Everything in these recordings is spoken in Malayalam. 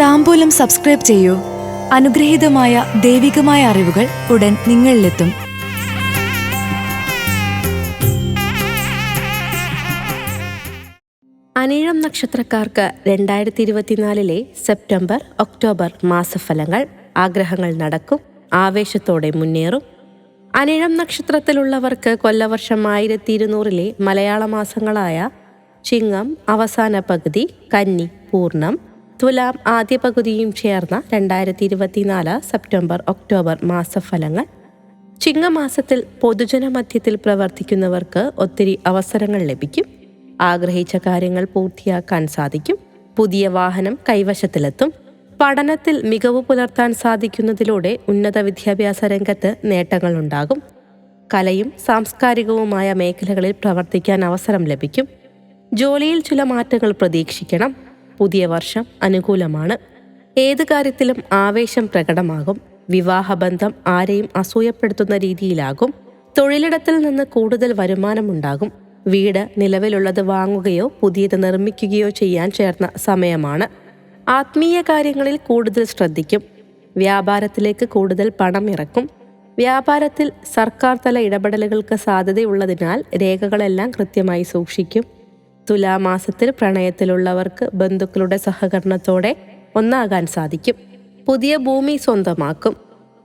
താമ്പൂലം സബ്സ്ക്രൈബ് ചെയ്യൂ. അനുഗ്രഹീതമായ ദൈവികമായ അറിവുകൾ ഉടൻ നിങ്ങളിലെത്തും. അനിഴം നക്ഷത്രക്കാർക്ക് രണ്ടായിരത്തി ഇരുപത്തിനാലിലെ സെപ്റ്റംബർ ഒക്ടോബർ മാസഫലങ്ങൾ ആഗ്രഹങ്ങൾ നടക്കും ആവേശത്തോടെ മുന്നേറും. അനിഴം നക്ഷത്രത്തിലുള്ളവർക്ക് കൊല്ലവർഷം ആയിരത്തി ഇരുന്നൂറിലെ മലയാള മാസങ്ങളായ ചിങ്ങം അവസാന പകുതി കന്നി പൂർണം തുലാം ആദ്യ പകുതിയും ചേർന്ന രണ്ടായിരത്തി ഇരുപത്തിനാല് സെപ്റ്റംബർ ഒക്ടോബർ മാസഫലങ്ങൾ. ചിങ്ങമാസത്തിൽ പൊതുജനമധ്യത്തിൽ പ്രവർത്തിക്കുന്നവർക്ക് ഒത്തിരി അവസരങ്ങൾ ലഭിക്കും. ആഗ്രഹിച്ച കാര്യങ്ങൾ പൂർത്തിയാക്കാൻ സാധിക്കും. പുതിയ വാഹനം കൈവശത്തിലെത്തും. പഠനത്തിൽ മികവ് പുലർത്താൻ സാധിക്കുന്നതിലൂടെ ഉന്നത വിദ്യാഭ്യാസ രംഗത്ത് നേട്ടങ്ങളുണ്ടാകും കലയും സാംസ്കാരികവുമായ മേഖലകളിൽ പ്രവർത്തിക്കാൻ അവസരം ലഭിക്കും. ജോലിയിൽ ചില മാറ്റങ്ങൾ പ്രതീക്ഷിക്കണം. പുതിയ വർഷം അനുകൂലമാണ്. ഏത് കാര്യത്തിലും ആവേശം പ്രകടമാകും. വിവാഹബന്ധം ആരെയും അസൂയപ്പെടുത്തുന്ന രീതിയിലാകും. തൊഴിലിടത്തിൽ നിന്ന് കൂടുതൽ വരുമാനമുണ്ടാകും. വീട് നിലവിലുള്ളത് വാങ്ങുകയോ പുതിയത് നിർമ്മിക്കുകയോ ചെയ്യാൻ ചേർന്ന സമയമാണ്. ആത്മീയ കാര്യങ്ങളിൽ കൂടുതൽ ശ്രദ്ധിക്കും. വ്യാപാരത്തിലേക്ക് കൂടുതൽ പണം ഇറക്കും. വ്യാപാരത്തിൽ സർക്കാർ തല ഇടപെടലുകൾക്ക് സാധ്യതയുള്ളതിനാൽ രേഖകളെല്ലാം കൃത്യമായി സൂക്ഷിക്കും. തുലാമാസത്തിൽ പ്രണയത്തിലുള്ളവർക്ക് ബന്ധുക്കളുടെ സഹകരണത്തോടെ ഒന്നാകാൻ സാധിക്കും. പുതിയ ഭൂമി സ്വന്തമാക്കും.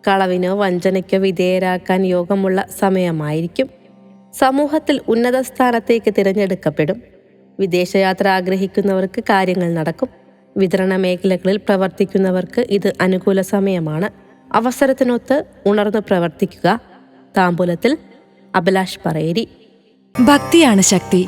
കളവിനോ വഞ്ചനയ്ക്കോ വിധേയരാക്കാൻ യോഗമുള്ള സമയമായിരിക്കും. സമൂഹത്തിൽ ഉന്നത സ്ഥാനത്തേക്ക് തിരഞ്ഞെടുക്കപ്പെടും. വിദേശയാത്ര ആഗ്രഹിക്കുന്നവർക്ക് കാര്യങ്ങൾ നടക്കും. വിതരണ മേഖലകളിൽ പ്രവർത്തിക്കുന്നവർക്ക് ഇത് അനുകൂല സമയമാണ്. അവസരത്തിനൊത്ത് ഉണർന്നു പ്രവർത്തിക്കുക. താമ്പൂലത്തിൽ അഭിലാഷ് പറയേരി. ഭക്തിയാണ് ശക്തി.